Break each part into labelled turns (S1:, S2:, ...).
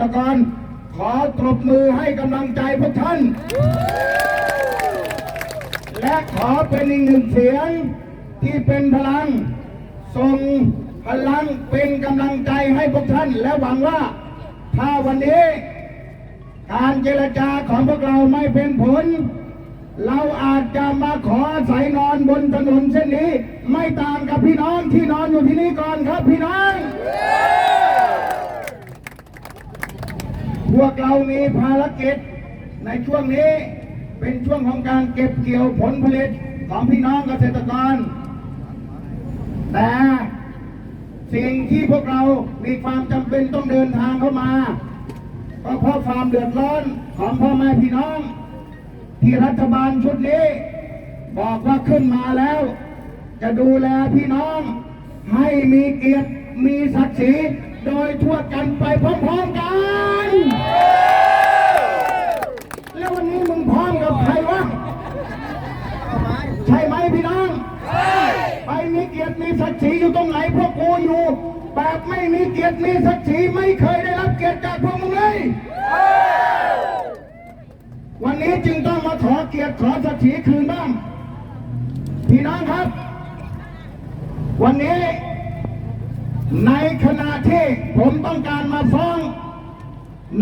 S1: ตะกอนขอตบมือให้กำลังใจพวกท่าน และขอเป็นอีกหนึ่งเสียงที่เป็นพลังส่งพลังเป็นกำลังใจให้พวกท่าน และหวังว่า ถ้าวันนี้การเจรจาของพวกเราไม่เป็นผล เราอาจจะมาขออาศัยนอนบนถนนเช่นนี้ ไม่ต่างกับพี่น้องที่นอนอยู่ที่นี่ก่อนครับพี่น้อง พวกเรามีภารกิจในช่วงนี้เป็นช่วงของการเก็บเกี่ยวผลผลิตของพี่น้องเกษตรกร แต่สิ่งที่พวกเรามีความจำเป็นต้องเดินทางเข้ามาก็เพราะความเดือดร้อนของพ่อแม่พี่น้อง ที่รัฐบาลชุดนี้ บอกว่าขึ้นมาแล้ว จะดูแลพี่น้องให้มีเกียรติมีศักดิ์ศรี โดยทั่วกันไปพร้อมๆกัน แล้ววันนี้มึงพร้อมกับใครวะ ใช่ไหมพี่น้องไปมีเกียรติมีศักดิ์ศรีอยู่ตรงไหนพวกกูอยู่แบบไม่มีเกียรติมีศักดิ์ศรีไม่เคยได้รับเกียรติจากพวกมึงเลยวันนี้จึงต้องมาขอเกียรติขอศักดิ์ศรีคืนบ้างพี่น้องครับ วันนี้ ในขณะที่ผมต้องการมาฟ้อง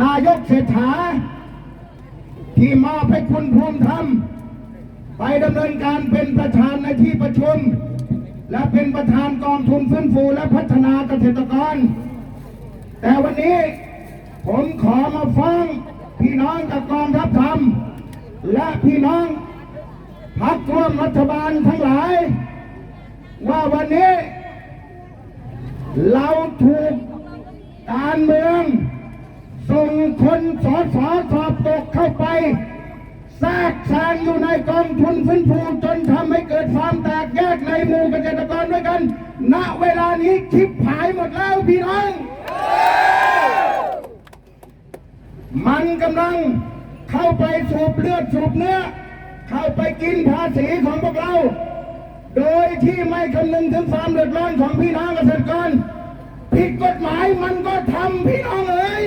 S1: นายกเศรษฐา ที่มอบให้คุณภูมิธรรม ไปดำเนินการเป็นประธานในที่ประชุม และเป็นประธานกองทุนฟื้นฟูและพัฒนาเกษตรกร แต่วันนี้ผมขอมาฟ้องพี่น้องจากกองทัพธรรม และพี่น้องพักร่วมรัฐบาลทั้งหลาย ว่าวันนี้ เราถูกการเมือง ส่งคนสอสอสอบตกเข้าไปแทรกแซงอยู่ในกองทุนฟื้นฟูจนทำให้เกิดความแตกแยกในหมู่เกษตรกรด้วยกัน ณ เวลานี้คลิปหายหมดแล้วพี่น้อง มันกำลังเข้าไปสูบเลือดสูบเนื้อ เข้าไปกินภาษีของพวกเรา โดยที่ไม่คำนึงถึงความเดือดร้อนของพี่น้องเกษตรกร กฎหมายมันก็ทำพี่น้องเอ๋ย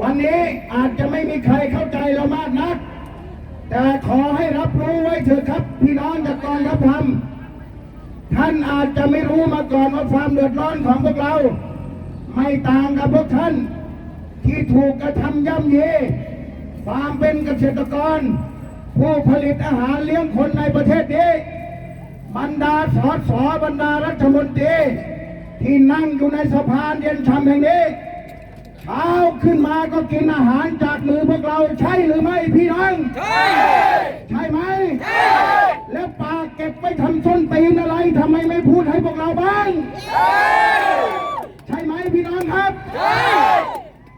S1: วันนี้อาจจะไม่มีใครเข้าใจเรามากนัก แต่ขอให้รับรู้ไว้เถอะครับ พี่น้องจากกองทัพธรรมท่านอาจจะไม่รู้มาก่อนว่าความเดือดร้อนของพวกเรา ไม่ต่างกับพวกท่าน ที่ถูกกระทำย่ำเยความเป็นเกษตรกร ผู้ผลิตอาหารเลี้ยงคนในประเทศนี้ บรรดาสอสอบรรดารัฐมนตรีที่นั่งอยู่ในสภาเย็นชำแห่งนี้เช้าขึ้นมาก็กินอาหารจากมือพวกเราใช่หรือไม่พี่น้อง ใช่ ใช่ไหมใช่แล้วปากเก็บไว้ทำส้นตีนอะไรทำไมไม่พูดให้พวกเราบ้าง ใช่ ใช่ไหมพี่น้องครับ ใช่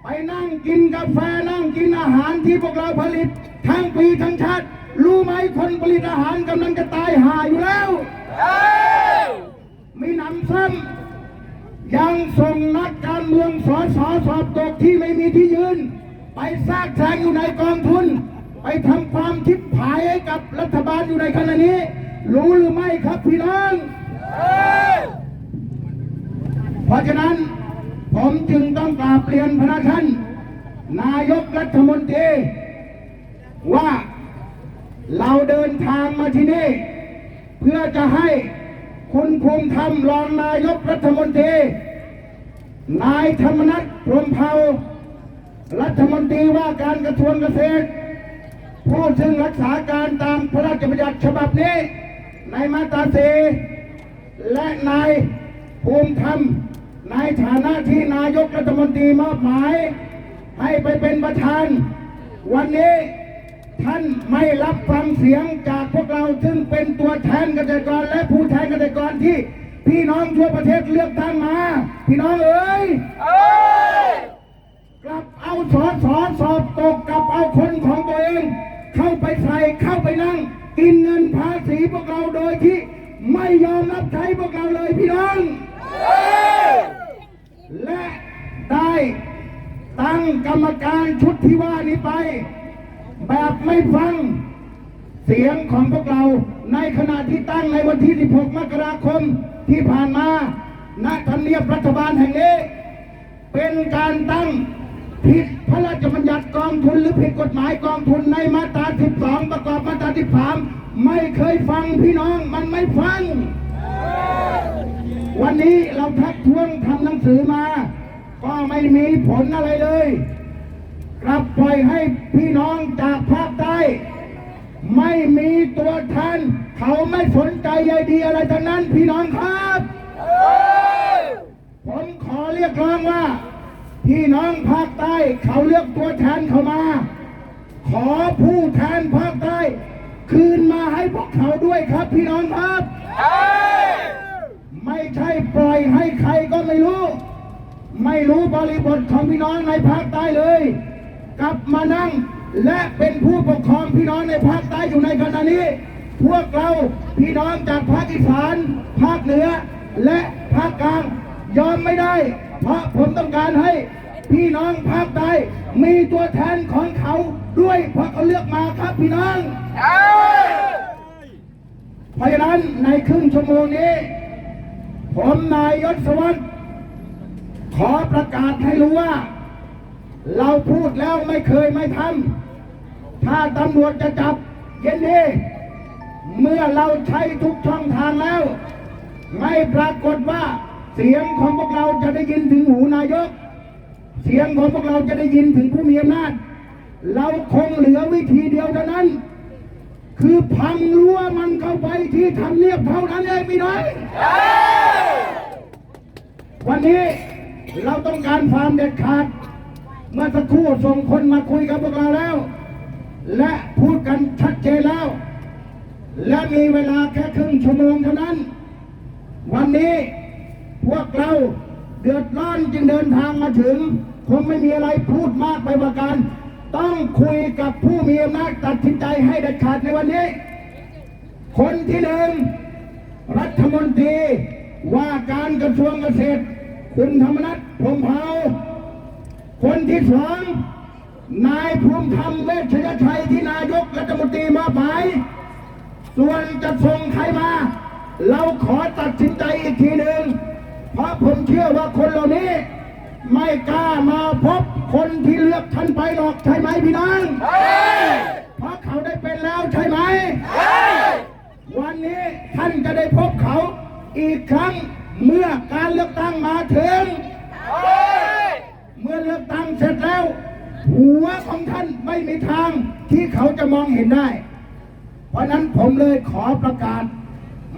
S1: ไปนั่งกินกาแฟนั่งกินอาหารที่พวกเราผลิตทั้งปีทั้งชาติ รู้ไหมคนผลิตอาหารกำลังจะตายห่าอยู่แล้วมีหนำซ้ำยังส่งนักการเมืองสอสอสอบตกที่ไม่มีที่ยืน ไปซากแซงอยู่ในกองทุน ไปทำความทิพหายให้กับรัฐบาลอยู่ในขณะนี้ รู้หรือไม่ครับพี่น้องเพราะฉะนั้นผมจึงต้องกราบเรียนพระท่านนายกรัฐมนตรีว่า เราเดินทางมาที่นี่ เพื่อจะให้คุณภูมิธรรมรองนายกรัฐมนตรี นายธรรมนัฐพรมเผารัฐมนตรีว่าการกระทรวงเกษตร ผู้ซึ่งรักษาการตามพระราชบัญญัติฉบับนี้ ในมาตราสีและนายภูมิธรรมในฐานะที่นายกรัฐมนตรีมอบหมาย ให้ไปเป็นประธาน วันนี้ ท่านไม่รับฟังเสียงจากพวกเราซึ่งเป็นตัวแทนเกษตรกรและผู้แทนเกษตรกรที่พี่น้องทั่วประเทศเลือกตั้งมา พี่น้องเอ๋ยกลับเอาสอสอสอบตกกลับเอาคนของตัวเอง เข้าไปใส่เข้าไปนั่ง กินเงินภาษีพวกเราโดยที่ ไม่ยอมรับใช้พวกเราเลยพี่น้อง และได้ตั้งกรรมการชุดที่ว่านี้ไป แบบไม่ฟังเสียงของพวกเราในขณะที่ตั้งในวันที่ 16 มกราคมที่ผ่านมาณทำเนียบรัฐบาลแห่งนี้ เป็นการตั้งผิดพระราชบัญญัติกองทุนหรือผิดกฎหมายกองทุนในมาตรา 12 ประกอบมาตรา 13 ไม่เคยฟังพี่น้องมันไม่ฟัง วันนี้เราทักท้วงทำหนังสือมา ก็ไม่มีผลอะไรเลย กลับปล่อยให้พี่น้องจากภาคใต้ไม่มีตัวแทนเขาไม่สนใจใยดีอะไรทั้งนั้นพี่น้องครับผมขอเรียกร้องว่า พี่น้องภาคใต้เขาเลือกตัวแทนเขามา ขอผู้แทนภาคใต้ คืนมาให้พวกเขาด้วยครับ พี่น้องครับ ไม่ใช่ปล่อยให้ใครก็ไม่รู้ ไม่รู้บริบทของพี่น้องในภาคใต้เลย กลับมานั่ง และเป็นผู้ปกครองพี่น้องในภาคใต้อยู่ในขณะนี้ พวกเราพี่น้องจากภาคอีสาน ภาคเหนือ และภาคกลางยอมไม่ได้ เพราะผมต้องการให้พี่น้องภาคใต้มีตัวแทนของเขาด้วยเพราะเขาเลือกมาครับพี่น้องเพราะฉะนั้นในครึ่งชั่วโมงนี้ ผมนายยศสวัสดิ์ขอประกาศให้รู้ว่า เราพูดแล้วไม่เคยไม่ทำถ้าตำรวจจะจับเย็นนี้เมื่อเราใช้ทุกช่องทางแล้ว ไม่ปรากฏว่าเสียงของพวกเราจะได้ยินถึงหูนายก เสียงของพวกเราจะได้ยินถึงผู้มีอำนาจ เราคงเหลือวิธีเดียวเท่านั้น คือพังรั้วมันเข้าไปที่ทำเนียบเท่านั้นเองพี่น้อยวันนี้เราต้องการความเด็ดขาด เมื่อสักครู่ส่งคนมาคุยกับพวกเราแล้ว และพูดกันชัดเจนแล้ว และมีเวลาแค่ครึ่งชั่วโมงเท่านั้น วันนี้พวกเราเดือดร้อนจึงเดินทางมาถึง คงไม่มีอะไรพูดมากไปประการ ต้องคุยกับผู้มีอำนาจตัดสินใจให้เด็ดขาดในวันนี้ คนที่หนึ่งรัฐมนตรีว่าการกระทรวงเกษตร คุณธรรมนัฐพรมเผา คนที่สองนายภูมิธรรมเวชยชัยที่นายกรัฐมนตรีมาหมายส่วนจะส่งใครมา เราขอตัดสินใจอีกทีหนึ่ง เพราะผมเชื่อว่าคนเหล่านี้ ไม่กล้ามาพบคนที่เลือกท่านไปหรอกใช่ไหมพี่น้องเพราะเขาได้เป็นแล้วใช่ไหม วันนี้ท่านจะได้พบเขาอีกครั้งเมื่อการเลือกตั้งมาถึงเมื่อเลือกตั้งเสร็จแล้ว หัวของท่านไม่มีทางที่เขาจะมองเห็นได้ เพราะนั้นผมเลยขอประกาศ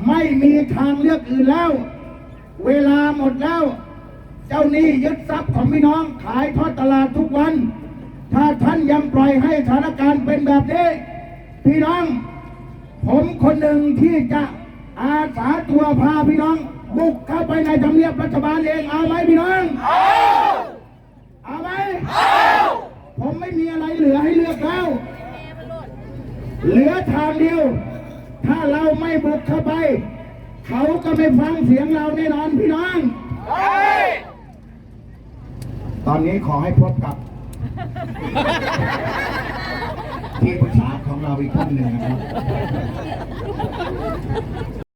S1: ไม่มีทางเลือกอื่นแล้ว เวลาหมดแล้ว เจ้านี้ยึดทรัพย์ของพี่น้องขายทอดตลาดทุกวัน ถ้าท่านยังปล่อยให้สถานการณ์เป็นแบบนี้ พี่น้อง ผมคนหนึ่งที่จะอาสาตัวพาพี่น้องบุกเข้าไปในทำเนียบรัฐบาลเองเอาไหมพี่น้อง เอาไหมผมไม่มีอะไรเหลือให้เลือกแล้ว เหลือทางเดียว ถ้าเราไม่บุกเข้าไป เขาก็ไม่ฟังเสียงเราแน่นอนพี่น้อง ตอนนี้ขอให้พบกับ ที่ปรึกษาของเราอีกท่านหนึ่งนะครับ